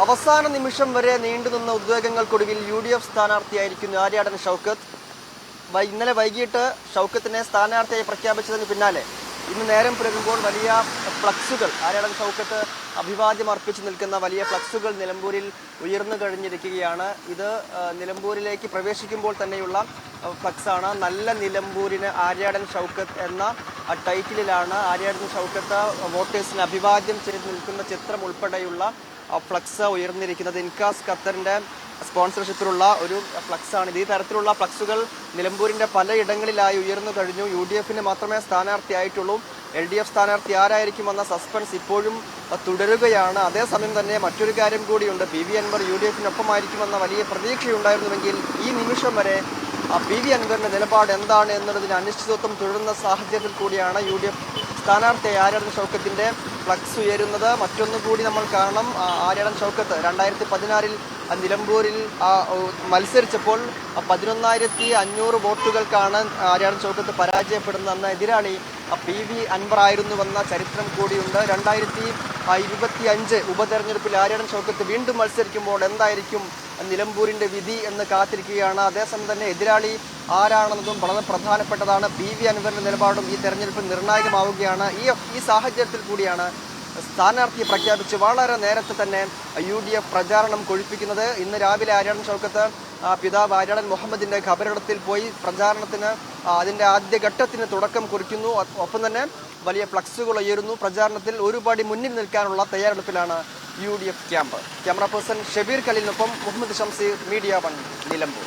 അവസാന നിമിഷം വരെ നീണ്ടുനിന്ന ഉദ്വേഗങ്ങൾക്കൊടുവിൽ യു ഡി എഫ് സ്ഥാനാർത്ഥിയായിരിക്കുന്നു ആര്യാടൻ ഷൗക്കത്ത്. ഇന്നലെ വൈകിട്ട് ഷൗക്കത്തിനെ സ്ഥാനാർത്ഥിയായി പ്രഖ്യാപിച്ചതിന് പിന്നാലെ ഇന്ന് നേരം പുലരുമ്പോൾ വലിയ ഫ്ലക്സുകൾ ആര്യാടൻ ഷൗക്കത്ത് അഭിവാദ്യം അർപ്പിച്ചു നിൽക്കുന്ന വലിയ ഫ്ലക്സുകൾ നിലമ്പൂരിൽ ഉയർന്നു കഴിഞ്ഞിരിക്കുകയാണ്. ഇത് നിലമ്പൂരിലേക്ക് പ്രവേശിക്കുമ്പോൾ തന്നെയുള്ള ഫ്ലക്സാണ്. നല്ല നിലമ്പൂരിന് ആര്യാടൻ ഷൗക്കത്ത് എന്ന ടൈറ്റിലിലാണ് ആര്യാടൻ ഷൗക്കത്ത് വോട്ടേഴ്സിന് അഭിവാദ്യം ചെയ്ത് നിൽക്കുന്ന ചിത്രം ഉൾപ്പെടെയുള്ള ഫ്ലക്സ് ഉയർന്നിരിക്കുന്നത്. ഇൻകാസ് ഖത്തറിന്റെ സ്പോൺസർഷിപ്പിലുള്ള ഒരു ഫ്ലക്സാണ്. ഇത് ഈ തരത്തിലുള്ള ഫ്ലക്സുകൾ നിലമ്പൂരിന്റെ പലയിടങ്ങളിലായി ഉയർന്നു കഴിഞ്ഞു. യു ഡി എഫിന് മാത്രമേ സ്ഥാനാർത്ഥിയായിട്ടുള്ളൂ. എൽ ഡി എഫ് സ്ഥാനാർത്ഥി ആരായിരിക്കുമെന്ന സസ്പെൻസ് ഇപ്പോഴും തുടരുകയാണ്. അതേസമയം തന്നെ മറ്റൊരു കാര്യം കൂടിയുണ്ട്. P V Anvar U D എഫിനൊപ്പമായിരിക്കുമെന്ന വലിയ പ്രതീക്ഷയുണ്ടായിരുന്നുവെങ്കിൽ ഈ നിമിഷം വരെ പി വി അൻവറിന്റെ നിലപാട് എന്താണ് എന്നുള്ളതിന് അനിശ്ചിതത്വം തുടരുന്ന സാഹചര്യത്തിൽ കൂടിയാണ് യു ഡി എഫ് സ്ഥാനാർത്ഥി ആരാധന ഷൗക്കത്തിന്റെ ഫ്ലക്സ് ഉയരുന്നത്. മറ്റൊന്നു കൂടി നമ്മൾ കാണണം. ആ, ആര്യാടൻ ഷൗക്കത്ത് രണ്ടായിരത്തി പതിനാറിൽ നിലമ്പൂരിൽ മത്സരിച്ചപ്പോൾ പതിനൊന്നായിരത്തി അഞ്ഞൂറ് വോട്ടുകൾക്കാണ് ആര്യാടൻ ചൗക്കത്ത് പരാജയപ്പെടുന്നതെന്ന എതിരാളി പി വി അൻവർ ആയിരുന്നുവെന്ന ചരിത്രം കൂടിയുണ്ട്. രണ്ടായിരത്തി ഇരുപത്തി അഞ്ച് ഉപതെരഞ്ഞെടുപ്പിൽ ആര്യാടൻ ചൗക്കത്ത് വീണ്ടും മത്സരിക്കുമ്പോൾ എന്തായിരിക്കും നിലമ്പൂരിന്റെ വിധി എന്ന് കാത്തിരിക്കുകയാണ്. അതേസമയം തന്നെ എതിരാളി ആരാണെന്നതും വളരെ പ്രധാനപ്പെട്ടതാണ്. പി വി അൻവറിന്റെ നിലപാടും ഈ തെരഞ്ഞെടുപ്പിൽ നിർണായകമാവുകയാണ്. ഈ ഈ സാഹചര്യത്തിൽ കൂടിയാണ് സ്ഥാനാർത്ഥിയെ പ്രഖ്യാപിച്ച് വളരെ നേരത്തെ തന്നെ യു ഡി എഫ് പ്രചാരണം കൊഴിപ്പിക്കുന്നത്. ഇന്ന് രാവിലെ ആര്യാടൻ ചൗക്കത്ത് പിതാവ് ആര്യാടൻ മുഹമ്മദിന്റെ ഖബറിടത്തിൽ പോയി പ്രചാരണത്തിന് അതിന്റെ ആദ്യഘട്ടത്തിന് തുടക്കം കുറിക്കുന്നു. ഒപ്പം തന്നെ വലിയ ഫ്ലക്സുകൾ ഉയരുന്നു. പ്രചാരണത്തിൽ ഒരുപാട് മുന്നിൽ നിൽക്കാനുള്ള തയ്യാറെടുപ്പിലാണ് U D F camp. Camera person Shabeer ഖലീലിനൊപ്പം Muhammad Shamseer media one Nilambur.